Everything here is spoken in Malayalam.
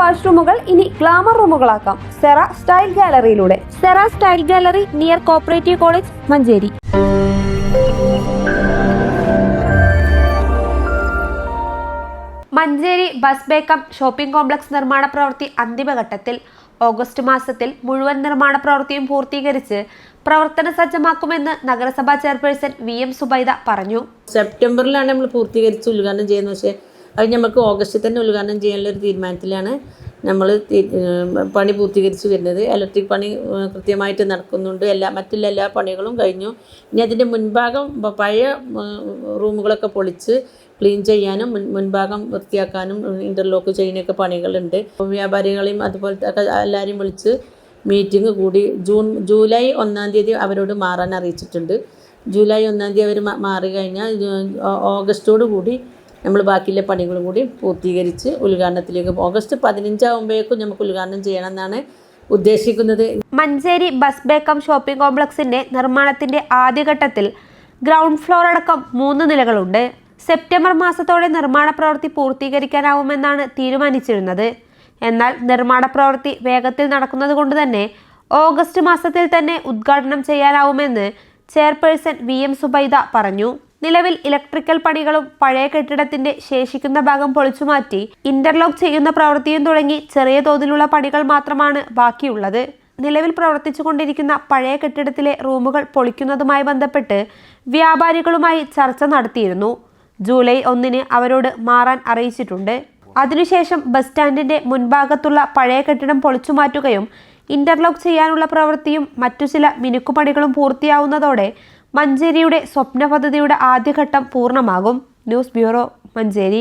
വാഷ്റൂമുകൾ ഇനി ഗ്ലാമർ റൂമുകളാക്കാം. സെറ സ്റ്റൈൽ ഗാലറിയിലൂടെ. Cera style gallery near cooperative college Manjeri. Manjeri bus ബേക്കം shopping complex നിർമ്മാണ പ്രവൃത്തി അന്തിമഘട്ടത്തിൽ ഓഗസ്റ്റ് മാസത്തിൽ മുഴുവൻ നിർമ്മാണ പ്രവൃത്തിയും പൂർത്തീകരിച്ച് പ്രവർത്തന സജ്ജമാക്കുമെന്ന് നഗരസഭാ ചെയർപേഴ്സൺ വി എം സുബൈദ പറഞ്ഞു. സെപ്റ്റംബറിലാണ് നമ്മൾ പൂർത്തീകരിച്ച് ഉദ്ഘാടനം ചെയ്യുന്നത്. പക്ഷേ അത് നമുക്ക് ഓഗസ്റ്റിൽ തന്നെ ഉദ്ഘാടനം ചെയ്യാനുള്ള ഒരു തീരുമാനത്തിലാണ് നമ്മൾ പണി പൂർത്തീകരിച്ച് വരുന്നത്. ഇലക്ട്രിക് പണി കൃത്യമായിട്ട് നടക്കുന്നുണ്ട്. എല്ലാ മറ്റുള്ള എല്ലാ പണികളും കഴിഞ്ഞു. ഇനി അതിന്റെ മുൻഭാഗം പഴയ റൂമുകളൊക്കെ പൊളിച്ച് ക്ലീൻ ചെയ്യാനും മുൻ മുൻഭാഗം വൃത്തിയാക്കാനും ഇന്റർലോക്ക് ചെയ്യുന്നൊക്കെ പണികളുണ്ട്. വ്യാപാരികളെയും അതുപോലത്തെ എല്ലാവരെയും വിളിച്ച് മീറ്റിംഗ് കൂടി ജൂൺ ജൂലൈ ഒന്നാം തീയതി അവരോട് മാറാൻ അറിയിച്ചിട്ടുണ്ട്. ജൂലൈ ഒന്നാം തീയതി അവർ മാറി കഴിഞ്ഞാൽ ഓഗസ്റ്റോടു കൂടി നമ്മൾ ബാക്കിയുള്ള പണികളും കൂടി പൂർത്തീകരിച്ച് ഉദ്ഘാടനത്തിലേക്ക്. ഓഗസ്റ്റ് പതിനഞ്ചാകുമ്പോഴേക്കും നമുക്ക് ഉദ്ഘാടനം ചെയ്യണമെന്നാണ് ഉദ്ദേശിക്കുന്നത്. മഞ്ചേരി ബസ് ബേക്കം ഷോപ്പിംഗ് കോംപ്ലക്സിന്റെ നിർമ്മാണത്തിന്റെ ആദ്യഘട്ടത്തിൽ ഗ്രൗണ്ട് ഫ്ലോർ അടക്കം മൂന്ന് നിലകളുണ്ട്. സെപ്റ്റംബർ മാസത്തോടെ നിർമ്മാണ പ്രവൃത്തി പൂർത്തീകരിക്കാനാവുമെന്നാണ് തീരുമാനിച്ചിരുന്നത്. എന്നാൽ നിർമ്മാണ പ്രവൃത്തി വേഗത്തിൽ നടക്കുന്നത് കൊണ്ട് തന്നെ ഓഗസ്റ്റ് മാസത്തിൽ തന്നെ ഉദ്ഘാടനം ചെയ്യാനാവുമെന്ന് ചെയർപേഴ്സൺ വി എം സുബൈദ പറഞ്ഞു. നിലവിൽ ഇലക്ട്രിക്കൽ പണികളും പഴയ കെട്ടിടത്തിന്റെ ശേഷിക്കുന്ന ഭാഗം പൊളിച്ചുമാറ്റി ഇന്റർലോക്ക് ചെയ്യുന്ന പ്രവൃത്തിയും തുടങ്ങി ചെറിയ തോതിലുള്ള പണികൾ മാത്രമാണ് ബാക്കിയുള്ളത്. നിലവിൽ പ്രവർത്തിച്ചുകൊണ്ടിരിക്കുന്ന പഴയ കെട്ടിടത്തിലെ റൂമുകൾ പൊളിക്കുന്നതുമായി ബന്ധപ്പെട്ട് വ്യാപാരികളുമായി ചർച്ച നടത്തിയിരുന്നു. ജൂലൈ ഒന്നിന് അവരോട് മാറാൻ അറിയിച്ചിട്ടുണ്ട്. അതിനുശേഷം ബസ് സ്റ്റാൻഡിന്റെ മുൻഭാഗത്തുള്ള പഴയ കെട്ടിടം പൊളിച്ചുമാറ്റുകയും ഇന്റർലോക്ക് ചെയ്യാനുള്ള പ്രവൃത്തിയും മറ്റു ചില മിനുക്കുപണികളും പൂർത്തിയാവുന്നതോടെ മഞ്ചേരിയുടെ സ്വപ്ന പദ്ധതിയുടെ ആദ്യഘട്ടം പൂർണമാകും. News bureau Manjeri.